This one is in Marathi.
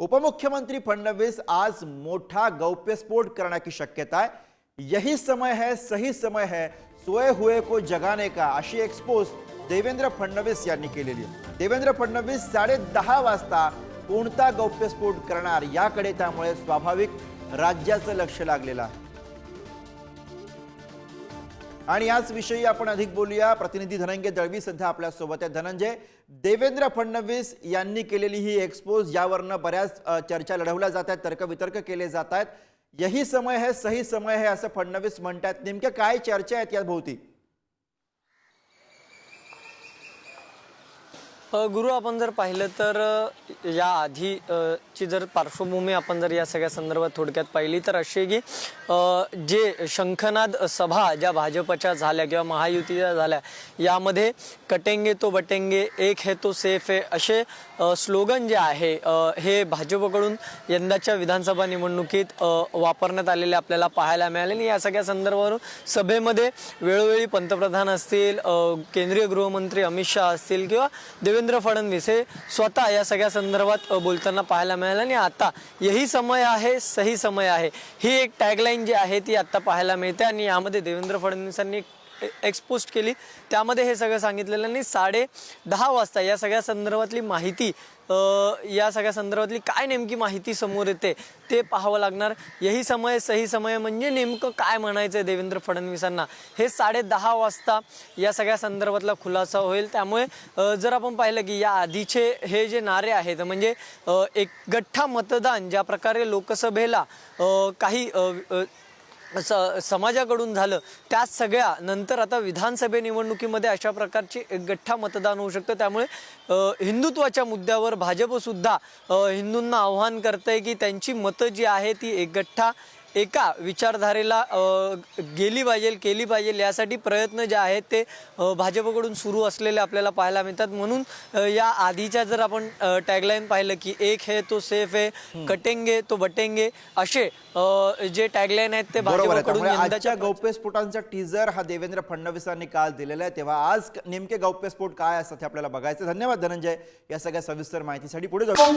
उपमुख्यमंत्री फडणवीस आज मोठा गौप्यस्फोट करने की शक्यता है यही समय है सही समय है. सोए हुए को जगाने का अशी एक्सपोज देवेंद्र फडणवीस यांनी केलेली आहे. देवेंद्र फडणवीस साडे दहा वाजता कोणता गौप्यस्फोट करणार याकडे त्यामुळे स्वाभाविक राज्याचं लक्ष लागलेलं आहे. आणि याच विषयी आपण अधिक बोलूया. प्रतिनिधी धनंजय दळवी सध्या आपल्यासोबत आहे धनंजय देवेंद्र फडणवीस यांनी केलेली ही एक्सपोज यावरनं बऱ्याच चर्चा लढवल्या जात आहेत तर्कवितर्क केले जात आहेत. यही समय है सही समय है असं फडणवीस म्हणतात नेमक्या काय चर्चा आहेत या भोवती? गुरु आपण जर पाहिलं तर या आधी ची जर पार्श्वभूमी आपण जर या सगळ्या संदर्भात थोडक्यात पाहिली तर अशी की जे शंखनाद सभा ज्या भाजपच्या झाल्या किंवा महायुतीच्या झाल्या यामध्ये कटेंगे तो बटेंगे एक है तो सेफ आहे असे स्लोगन जे आहे हे भाजपकडून यंदाच्या विधानसभा निवडणुकीत वापरण्यात आलेले आपल्याला पाहायला मिळाले. आणि या सगळ्या संदर्भावरून सभेमध्ये वेळोवेळी पंतप्रधान असतील केंद्रीय गृहमंत्री अमित शहा असतील किंवा देवेंद्र फडणवीस हे स्वतः या सगळ्या संदर्भात बोलताना पाहायला मिळालं आणि आता यही समय आहे सही समय आहे. ही एक टॅगलाईन जी आहे ती आता पाहायला मिळते आणि यामध्ये देवेंद्र फडणवीसांनी एक्सपोस्ट केली. त्यामध्ये हे सगळं सांगितलेलं आणि साडे दहा वाजता या सगळ्या संदर्भातली माहिती या सगळ्या संदर्भातली काय नेमकी माहिती समोर येते ते पाहावं लागणार. यही समय सही समय म्हणजे नेमकं काय म्हणायचं आहे देवेंद्र फडणवीसांना. हे साडे दहा वाजता या सगळ्या संदर्भातला खुलासा होईल. त्यामुळे जर आपण पाहिलं की या आधीचे हे जे नारे आहेत म्हणजे एक गठ्ठा मतदान ज्या प्रकारे लोकसभेला काही स समाजाकडून झालं. त्याच सगळ्या नंतर आता विधानसभे निवडणुकीमध्ये अशा प्रकारची एक गठ्ठा मतदान होऊ शकतं. त्यामुळे हिंदुत्वाच्या मुद्द्यावर भाजपसुद्धा हिंदूंना आव्हान करतंय की त्यांची मतं जी आहे ती एक गठ्ठा एका विचारधारेला गेली पाहिजे केली पाहिजे यासाठी प्रयत्न जे आहेत ते भाजपकडून सुरू असलेले आपल्याला पाहायला मिळतात. म्हणून या आधीच्या जर आपण टॅगलाईन पाहिलं की एक है तो सेफ आहे कटेंगे तो बटेंगे असे जे टॅगलाईन आहेत ते भाजपकडून आजच्या गौप्यस्फोटांचा टीजर हा देवेंद्र फडणवीसांनी काल दिलेला आहे. तेव्हा आज नेमके गौप्यस्फोट काय असतात हे आपल्याला बघायचं धन्यवाद धनंजय या सगळ्या सविस्तर माहितीसाठी पुढे जाऊ.